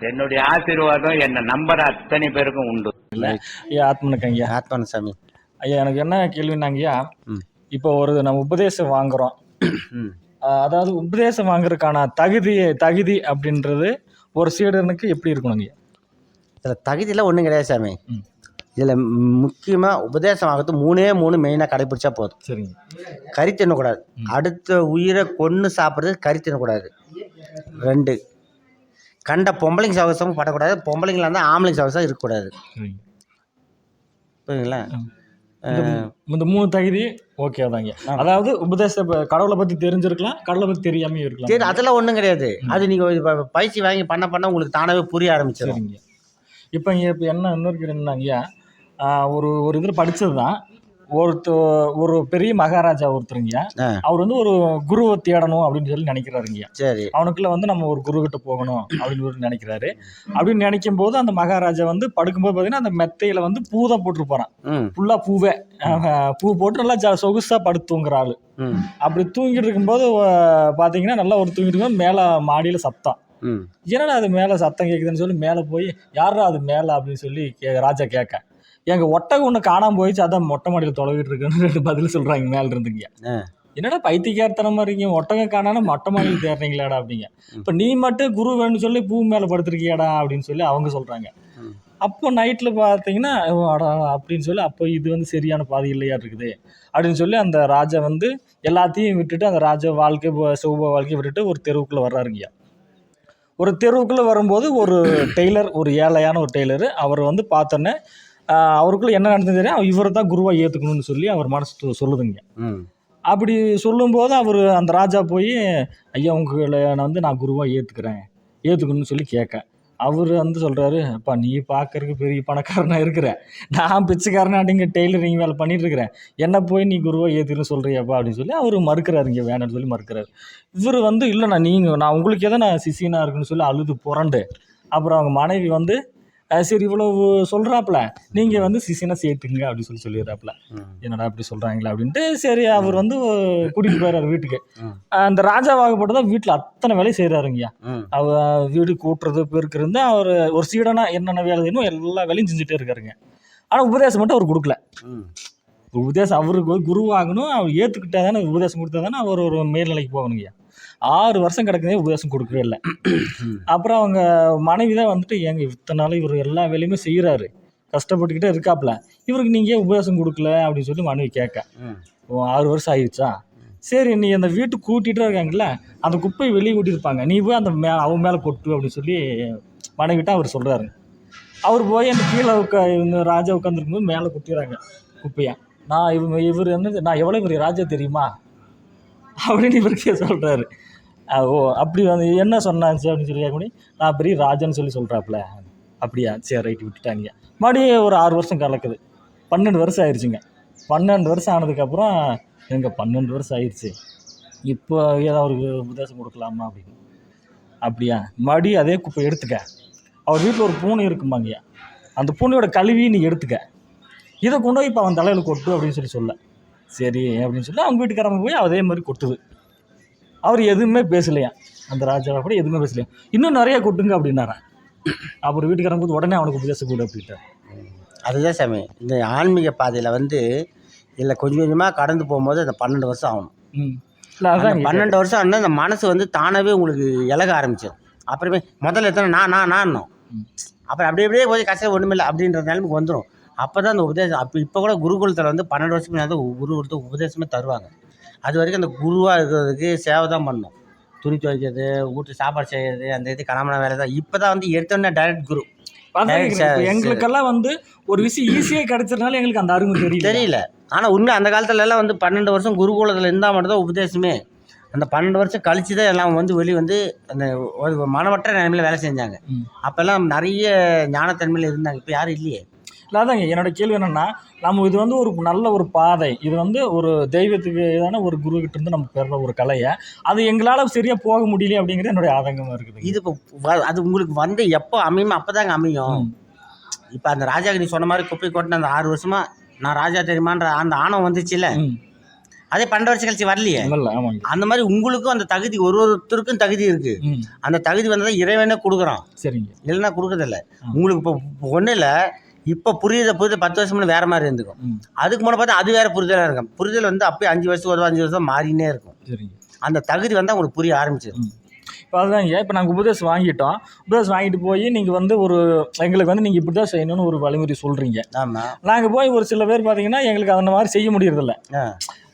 என்னுடைய ஆசீர்வாதம் என்ன நம்பர் அத்தனை பேருக்கும் உண்டு. ஐயா ஆத்மனுக்கு ஐயா ஆத்மான சாமி ஐயா எனக்கு என்ன கேள்வினாங்கய்யா ம். இப்போ ஒரு நம்ம உபதேசம் வாங்குறோம். அதாவது உபதேசம் வாங்குறதுக்கான தகுதி தகுதி அப்படின்றது ஒரு சீடனுக்கு எப்படி இருக்கணுங்கய்யா? இதில் தகுதியெல்லாம் ஒன்றும் கிடையாது சாமி. ம். இதில் முக்கியமாக உபதேசம் ஆகிறது மூணே மூணு மெயினாக கடைப்பிடிச்சா போதும். சரிங்க. கறி தின்னக்கூடாது. அடுத்த உயிரை கொன்று சாப்பிட்றது கறி தின்னக்கூடாது ரெண்டு கண்ட பொம்பளைங்க சவசமும் படக்கூடாது. பொம்பளைங்களா இருந்தால் ஆம்பளைங்க சவசம் இருக்கக்கூடாது. புரியுங்களா. இந்த- மூணு தகுதி ஓகே தாங்க அதாவது உபதேச கடவுளை பத்தி தெரிஞ்சிருக்கலாம் கடவுளை பத்தி தெரியாம இருக்கலாம். சரி அதெல்லாம் ஒன்றும் கிடையாது. அது நீங்கள் பயிற்சி வாங்கி பண்ண பண்ண உங்களுக்கு தானாகவே புரிய ஆரம்பிச்சிடும் சரிங்க. இப்போ இங்கே இப்போ என்ன இன்னொரு என்னன்னாங்கய்யா ஆஹ் ஒரு ஒரு இதில் படித்தது தான் ஒருத்த ஒரு பெரிய மகாராஜா ஒருத்தருங்கய்யா. அவர் வந்து ஒரு குருவை தேடணும் அப்படின்னு சொல்லி நினைக்கிறாருங்கய்யா சரி. அவனுக்குள்ள வந்து நம்ம ஒரு குரு கிட்ட போகணும் அப்படின்னு சொல்லி நினைக்கிறாரு. அப்படின்னு நினைக்கும் போது அந்த மகாராஜா வந்து படுக்கும்போது பார்த்தீங்கன்னா அந்த மெத்தையில வந்து பூ தான் போட்டிருப்பாரான் ம். ஃபுல்லா பூவே. பூ போட்டு நல்லா சொகுசா படுத்து தூங்குற ஆளு. அப்படி தூங்கிட்டு இருக்கும்போது பாத்தீங்கன்னா நல்லா ஒரு தூங்கிட்டு இருக்கும்போது மேலே மாடியில் சத்தம். என்னடா அது மேலே சத்தம் கேட்குதுன்னு சொல்லி மேலே போய் யாரா அது மேலே? அப்படின்னு சொல்லி கே ராஜா கேட்க. எங்க ஒட்டகம் ஒன்று காணாம போயிடுச்சு. அதான் மொட்டை மாடியில் தொலைவிட்டு இருக்குன்னு ரெண்டு பதில் சொல்றாங்க. மேல இருந்துங்க. ஆ. பைத்தியக்காரத்தனமா இருக்கீங்க? ஒட்டகம் காணாம மொட்டை மாடியில் தேடுறீங்களாடா அப்படிங்க. இப்போ நீ மட்டும் குரு வேணும்னு சொல்லி பூ மேலே படுத்திருக்கியாடா அப்படின்னு சொல்லி அவங்க சொல்றாங்க. ம். அப்போ நைட்டில் பார்த்தீங்கன்னா அப்படின்னு சொல்லி அப்போ இது வந்து சரியான பாதை இல்லையா இருக்குது. அப்படின்னு சொல்லி அந்த ராஜா வந்து எல்லாத்தையும் விட்டுட்டு அந்த ராஜா வாழ்க்கை ப- சுக வாழ்க்கையை விட்டுட்டு ஒரு தெருவுக்குள்ளே வர்றாருங்கய்யா ஒரு தெருவுக்குள்ளே வரும்போது ஒரு டெய்லர் ஒரு ஏழையான ஒரு டெய்லர் அவர் வந்து பார்த்தோன்னே அவருக்குள்ள என்ன நடந்தது தெரியும் இவரை தான் குருவாக ஏற்றுக்கணும்னு சொல்லி அவர் மனசு சொல்லுதுங்க. அப்படி சொல்லும்போது அவர் அந்த ராஜா போய் ஐயா உங்களை நான் வந்து நான் குருவாக ஏற்றுக்கிறேன் ஏற்றுக்கணும்னு சொல்லி கேட்க அவர் வந்து சொல்கிறாரு அப்பா நீ பார்க்கறதுக்கு பெரிய பணக்காரனா இருக்கிற. நான் பிச்சைக்காரனாட்டிங்க டெய்லரிங் வேலை பண்ணிட்டு இருக்கிறேன். என்ன போய் நீ குருவாக ஏற்றுக்கணும்னு சொல்கிறியாப்பா அப்படின்னு சொல்லி அவர் மறுக்கிறாரு இங்கே வேணாம்னு சொல்லி மறுக்கிறாரு. இவர் வந்து இல்லைண்ணா நீங்கள் நான் உங்களுக்கு எதை நான் சிசியனாக இருக்குன்னு சொல்லி அழுது புரண்டு. அப்புறம் அவங்க மனைவி வந்து "அஹ் சரி இவ்வளவு சொல்கிறாப்புல நீங்கள் வந்து சிசியனாக சேர்த்துங்க அப்படின்னு சொல்லி சொல்லிடுறாப்புல. என்னடா இப்படி சொல்கிறாங்களா அப்படின்ட்டு சரி அவர் வந்து கூட்டிகிட்டு போயிடுறாரு வீட்டுக்கு. அந்த ராஜாவாகப்பட்டு தான் வீட்டில் அத்தனை வேலையும் செய்கிறாருங்கய்யா ம். அவ வீடு கூட்டுறது பெருக்கிறது அவர் ஒரு சீடனா என்னென்ன வேலை செய்யணும் எல்லா வேலையும் செஞ்சுட்டே இருக்காருங்க. ஆனால் உபதேசம் மட்டும் அவர் கொடுக்கல. உபதேசம் அவருக்கு போய் குருவாகணும் அவர் ஏற்றுக்கிட்டா தானே உபதேசம் கொடுத்தா தானே அவர் ஒரு மேல்நிலைக்கு போகணுங்கய்யா. ஆறு வருஷம் கிடக்குதே உபதேசம் கொடுக்கவே இல்லை. அப்புறம் அவங்க மனைவி தான் வந்துட்டு ஏங்க இத்தனை நாள் இவர் எல்லா வேலையுமே செய்கிறாரு கஷ்டப்பட்டுக்கிட்டே இருக்காப்புல. இவருக்கு நீங்கள் ஏன் உபதேசம் கொடுக்கல? அப்படின்னு சொல்லி மனைவி கேட்க. ஓ ஆறு வருஷம் ஆயிடுச்சா? சரி நீ அந்த வீட்டு கூட்டிகிட்டு இருக்காங்கல்ல அந்த குப்பையை வெளியே கூட்டியிருப்பாங்க நீ போய் அந்த மே அவன் மேலே கொட்டு அப்படின்னு சொல்லி மனைவிட்ட அவர் சொல்கிறாரு அவர் போய் அந்த கீழே உட்கா இந்த ராஜா உட்காந்துருக்கும்போது மேலே கொட்டிடுறாங்க குப்பையை. நான் இவங்க இவர் என்னது? நான் எவ்வளோ பெரிய ராஜா தெரியுமா? அப்படின்னு இவருக்கே சொல்கிறாரு ஓ அப்படி வந்து என்ன சொன்னாச்சு அப்படின்னு சொல்லி கேட்க நான் பெரிய ராஜான்னு சொல்லி சொல்கிறாப்புல அப்படியா சரி ரைட்டு விட்டுட்டாங்க மறுபடியும் ஒரு ஆறு வருஷம் கலக்குது. பன்னெண்டு வருஷம் ஆயிடுச்சுங்க பன்னெண்டு வருஷம் ஆனதுக்கப்புறம் எங்கள் பன்னெண்டு வருஷம் ஆயிடுச்சு இப்போ ஏதாவது அவருக்கு உபதேசம் கொடுக்கலாமா அப்படின்னு. அப்படியா மறுபடியும் அதே குப்பை எடுத்துக்க. அவர் வீட்டில் ஒரு பூனை இருக்குமாங்கய்யா அந்த பூனையோட கழுவி நீ எடுத்துக்க. இதை கொண்டு போய் இப்போ அவன் தலையில் கொட்டு அப்படின்னு சொல்லி சொல்ல. சரி அப்படின்னு சொல்லி அவங்க வீட்டுக்காரங்க போய் அதே மாதிரி கொட்டுது. அவர் எதுவுமே பேசலையா? அந்த ராஜாவை கூட எதுவுமே பேசலையா? இன்னும் நிறைய கொட்டுங்க அப்படின்னாரான் அப்புறம் வீட்டுக்காரங்க போது உடனே அவனுக்கு உபதேசம் கொடு அப்படின்ட்டார். அதுதான் சாமி. இந்த ஆன்மீக பாதையில் வந்து இதில் கொஞ்சம் கொஞ்சமாக கடந்து போகும்போது அந்த பன்னெண்டு வருஷம் ஆகணும் அதான் பன்னெண்டு வருஷம் ஆனால் அந்த மனசு வந்து தானாகவே உங்களுக்கு இலக ஆரம்பிச்சிடும் அப்புறமே முதல்ல எத்தனை நான் நான் நான்னும். அப்புறம் அப்படியே அப்படியே போய் கஷ்டம் ஒன்றுமே இல்லை அப்படின்ற நிலைமைக்கு வந்துடும் அப்போ தான் அந்த உபதேசம் அப்போ இப்போ கூட குருகுலத்தில் வந்து பன்னெண்டு வருஷம் முன்னாடி தான் குரு கொடுத்து உபதேசமே தருவாங்க. அது வரைக்கும் அந்த குருவாக இருக்கிறதுக்கு சேவை தான் பண்ணணும் துணி துவைக்கிறது வீட்டு சாப்பாடு செய்யறது அந்த இது கணவன வேலை தான். இப்போ தான் வந்து எடுத்தோன்னே டைரக்ட் குரு. எங்களுக்கெல்லாம் வந்து ஒரு விஷயம் ஈஸியாக கிடைச்சதுனால எங்களுக்கு அந்த அருமை தெரியல. தெரியல. ஆனால் உண்மை அந்த காலத்துல எல்லாம் வந்து பன்னெண்டு வருஷம் குருகுலத்தில் இருந்தால் மட்டும்தான் உபதேசமே. அந்த பன்னெண்டு வருஷம் கழிச்சு தான் எல்லாம் வந்து வெளியே வந்து அந்த ஒரு மனவற்ற நிலைமையில வேலை செஞ்சாங்க. அப்போல்லாம் நிறைய ஞானத்தன்மையில் இருந்தாங்க. இப்போ யாரும் இல்லையே. இல்லை அதாங்க என்னோட கேள்வி என்னன்னா நம்ம இது வந்து ஒரு நல்ல ஒரு பாதை. இது வந்து ஒரு தெய்வத்துக்கு இதான ஒரு குரு கிட்ட இருந்து நம்ம பெற ஒரு கலையை அது எங்களால் சரியா போக முடியல அப்படிங்கிறது என்னுடைய ஆதங்கமா இருக்குது இது இப்போ அது உங்களுக்கு வந்து எப்போ அமையுமோ அப்போ தாங்க அமையும். இப்போ அந்த ராஜாக்கு நீ சொன்ன மாதிரி குப்பை கொட்டின அந்த ஆறு வருஷமா நான் ராஜா தெரியுமான்ற அந்த ஆணவம் வந்துச்சுல்ல. அதே பன்னெண்டு வருஷம் கழிச்சு வரலையே? அந்த மாதிரி உங்களுக்கும் அந்த தகுதி ஒரு ஒருத்தருக்கும் தகுதி இருக்கு. அந்த தகுதி வந்ததை இறைவனே கொடுக்குறான். சரிங்க. இல்லைன்னா கொடுக்கறதில்ல. உங்களுக்கு இப்போ ஒன்றும் இல்லை இப்போ புரியுத புரியுத பத்து வருஷம் முன்ன வேற மாதிரி இருந்துக்கும் அதுக்கு முன்னே பார்த்தா அது வேற புரிதலாக இருக்கும். புரிதல் வந்து அப்படியே அஞ்சு வருஷம் ஒரு அஞ்சு வருஷம் மாறினே இருக்கும். சரிங்க. அந்த தகுதி வந்தால் உங்களுக்கு புரிய ஆரம்பிச்சிடும் இப்போ அதுதாங்க. இப்போ நாங்கள் உபதேசம் வாங்கிட்டோம். உபதேசம் வாங்கிட்டு போய் நீங்கள் வந்து ஒரு எங்களுக்கு வந்து நீங்கள் இப்படி தான் செய்யணும்னு ஒரு வழிமுறை சொல்கிறீங்க ஆமாம் நாங்கள் போய் ஒரு சில பேர் பார்த்தீங்கன்னா எங்களுக்கு அந்த மாதிரி செய்ய முடியறதில்ல.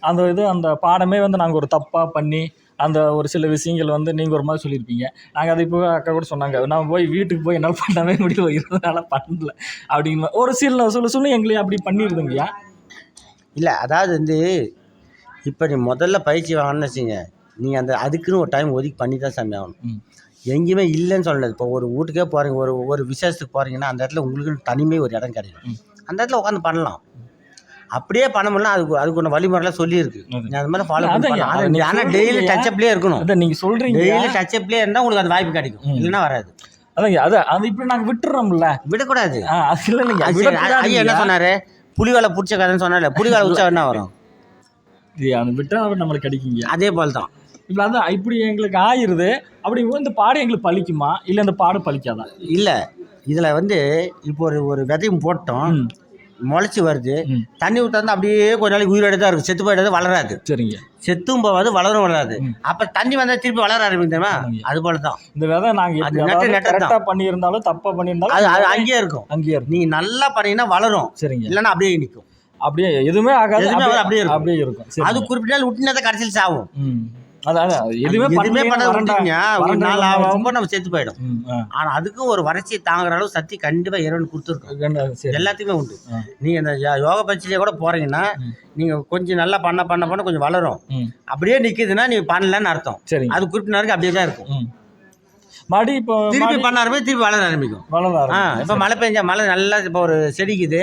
அந்த இது அந்த பாடமே வந்து நாங்கள் ஒரு தப்பாக பண்ணி அந்த ஒரு சில விஷயங்கள் வந்து நீங்கள் ஒரு மாதிரி சொல்லியிருப்பீங்க. நாங்கள் அதை இப்போ அக்கா கூட சொன்னாங்க. நான் போய் வீட்டுக்கு போய் என்னால் பண்ணவே முடியல. இருந்தனால பண்ணல. அப்படிங்கிற ஒரு சில சொல்ல சொல்லி எங்களை அப்படி பண்ணிடுதுங்கய்யா இல்லை அதாவது வந்து இப்போ நீ முதல்ல பயிற்சி வாங்கணும்னு வச்சுங்க நீங்கள் அந்த அதுக்குன்னு ஒரு டைம் ஒதுக்கி பண்ணி தான் சாமி ஆகணும். எங்கேயுமே இல்லைன்னு சொல்லல. இப்போ ஒரு வீட்டுக்கே போகிறீங்க ஒரு ஒரு விசேஷத்துக்கு போகிறீங்கன்னா அந்த இடத்துல உங்களுக்கு தனிமே ஒரு இடம் கிடைக்கும். அந்த இடத்துல உட்காந்து பண்ணலாம். அப்படியே பண்ண முடியல அதுக்கு அதுக்கு ஒன்று வழிமுறைலாம் சொல்லியிருக்கு. அது. நீ அது மாதிரி ஃபாலோ பண்ணி அதை ஆனால். டெய்லி டச்சப்லேயே இருக்கணும். அதான் நீங்கள் சொல்கிறீங்க டெய்லி டச்சப்லேயே இருந்தால் உங்களுக்கு அந்த வாய்ப்பு கிடைக்கும். இல்லைன்னா வராது. அதான் அது இப்படி நாங்கள் விட்டுறோம்ல. விடக்கூடாது. அது அது ஐயா என்ன சொன்னாரு? புலிவாலை பிடிச்ச கதைன்னு சொன்னால புலிவாலை உச்சா என்ன வரும்? அந்த விட்டா நம்மளுக்கு கிடைக்குங்க. அதே போல் தான். இப்போ அதான் இப்படி எங்களுக்கு ஆயிருது. அப்படி இந்த பாடம் எங்களுக்கு பழிக்குமா? இல்லை இந்த பாடம் பழிக்காதா? இல்லை. இதில் வந்து இப்போ ஒரு ஒரு விதையும் போட்டோம். முளைச்சி வருது. தண்ணி ஊற்றாந்து அப்படியே கொஞ்ச நாளைக்கு உயிரோட தான் இருக்கும். செத்து போயிடாது வளராது. சரிங்க. செத்தும் போகாது வளரும் வளராது. அப்போ தண்ணி வந்தால் திருப்பி வளர ஆரம்பிக்கும் தெரியுமா. அது போல தான் இந்த விதை நாங்க. கரெக்டா பண்ணியிருந்தாலும் தப்பா பண்ணியிருந்தாலும் அது அது அங்கேயே இருக்கும். அங்கேயே இருக்கும். நீங்கள் நல்லா பண்ணீங்கன்னா வளரும். சரிங்க. இல்லைன்னா அப்படியே நிற்கும் அப்படியே எதுவுமே ஆகாது அப்படியே இருக்கும். அப்படியே இருக்கும். அது குறிப்பிட்ட நாள் விட்டுனா தான் கடைசியில் சாகும் அதான் எதுவுமே எதுவுமே விட்டீங்க ஒரு நாள் ஆகும் நம்ம செத்து போயிடும். ஆனால் அதுக்கும் ஒரு வறட்சி தாங்குற அளவு சக்தி கண்டிப்பாக இறைவன் கொடுத்துருக்கும். எல்லாத்துக்குமே உண்டு. நீங்கள் இந்த யோக பயிற்சியிலே கூட போகிறீங்கன்னா. நீங்கள் கொஞ்சம் நல்லா பண்ண பண்ண பண்ண கொஞ்சம் வளரும். அப்படியே நிற்குதுன்னா நீ பண்ணலன்னு அர்த்தம். அது குறிப்பிட்ட நேரம் அப்படியே தான் இருக்கும். மடி இப்போ திருப்பி மடி பண்ண ஆரம்பிச்சு திருப்பி வளர ஆரம்பிக்கும். வளர ஆரம்பிக்கும். இப்போ மழை பெஞ்சா மழை நல்லா இப்போ ஒரு செடிக்குது.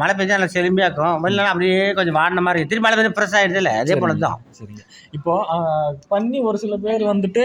மழை பெஞ்சா நல்லா செழுமையாக்கும் வெளில அப்படியே கொஞ்சம் வாடின மாதிரி இருக்கு. திருப்பி மழை பெஞ்சா ஃப்ரெஷ் ஆகிடுது இல்லை? அதே போல தான் சரிங்க. இப்போ பண்ணி ஒரு சில பேர் வந்துட்டு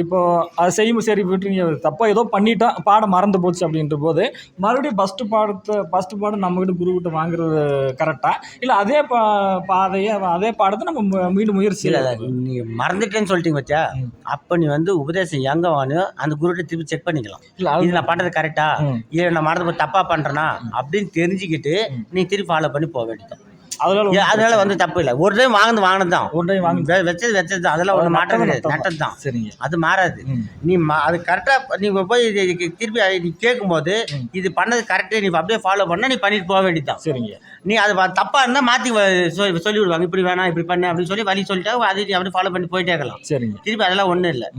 இப்போ அதை செய்யும் சரி விட்டுறீங்க தப்பா ஏதோ பண்ணிட்டோம் பாடம் மறந்து போச்சு அப்படின்ற போது மறுபடியும் ஃபஸ்ட்டு பாடத்தை ஃபஸ்ட்டு பாடம் நம்மகிட்ட குருக்கிட்ட வாங்குறது கரெக்டா இல்லை அதே பா பாதையை அதே பாடத்தை நம்ம மீண்டும் முயற்சி இல்லை. நீ மறந்துட்டேன்னு சொல்லிட்டீங்க ம். அப்போ நீ வந்து உபதேசம் எங்கே வாங்கினோ அந்த குருகிட்ட திருப்பி செக் பண்ணிக்கலாம் இல்லை இது நான் பண்ணுறது கரெக்டா ம். இல்லை நான் மறந்து போய் தப்பாக பண்ணுறேனா அப்படின்னு தெரிஞ்சுக்கிட்டு. நீ திருப்பி ஃபாலோ பண்ணி போக வேண்டியது அதனால அதனால வந்து தப்பு இல்லை. ஒரு டைம் வாங்கினது வாங்கினது தான். ஒரு டைம் வாங்கி வச்சது வச்சது தான். அதெல்லாம் ஒன்றும் மாற்றம் கிடையாது. நட்டது தான். சரிங்க. அது மாறாது. நீ அது கரெக்டாக நீ போய் இது- திருப்பி நீ கேட்கும்போது. இது பண்ணது கரெக்டு நீ அப்படியே ஃபாலோ பண்ணால் நீ பண்ணிட்டு போக வேண்டியதுதான். சரிங்க. நீ அது வ- தப்பா இருந்தால் மாற்றி சொல்லி சொல்லி விடுவாங்க. இப்படி வேணாம் இப்படி பண்ணு அப்படின்னு சொல்லி வழி சொல்லிட்டா அதை நீ அப்படியே ஃபாலோ பண்ணி போயிட்டே இருக்கலாம். சரிங்க. திருப்பி அதெல்லாம் ஒன்றும் இல்லை.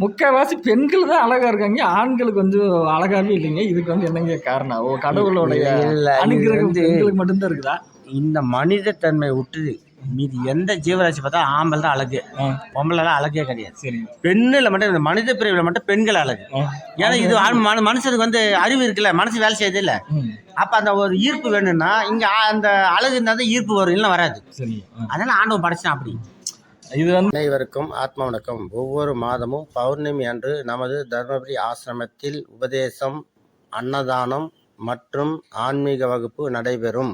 முக்கால்வாசி பெண்கள் தான் அழகா இருக்காங்க. ஆண்களுக்கு கொஞ்சம் அழகாவே இல்லைங்க. இதுக்கு வந்து என்னங்க காரணம்? ஓ கடவுளுடைய அனுகிரகம் பெண்களுக்கு மட்டும்தான் இருக்குதா? இந்த மனிதத்தன்மை விட்டுது மீதி எந்த ஜீவராசி பார்த்தா ஆம்பல் தான் அழகு. பொம்பளைலாம் அழகே கிடையாது. சரிங்க. பெண்ணில் மட்டும் இந்த மனித பிரிவில் மட்டும் பெண்கள் அழகு. ஏன்னா இது ஆண் மனு- மனுஷனுக்கு வந்து அறிவு இருக்குல்ல மனசு வேலை செய்யுது இல்லை. அப்போ அந்த ஒரு ஈர்ப்பு வேணும்னா இங்கே அந்த அழகு இருந்தால் தான் ஈர்ப்பு வரும் இல்லை வராது. அதனால ஆண்டவன் படைச்சான் அப்படி. இது வந்து அனைவருக்கும் ஆத்ம வணக்கம். ஒவ்வொரு மாதமும் பௌர்ணமி அன்று நமது தர்மபுரி ஆசிரமத்தில் உபதேசம் அன்னதானம் மற்றும் ஆன்மீக வகுப்பு நடைபெறும்.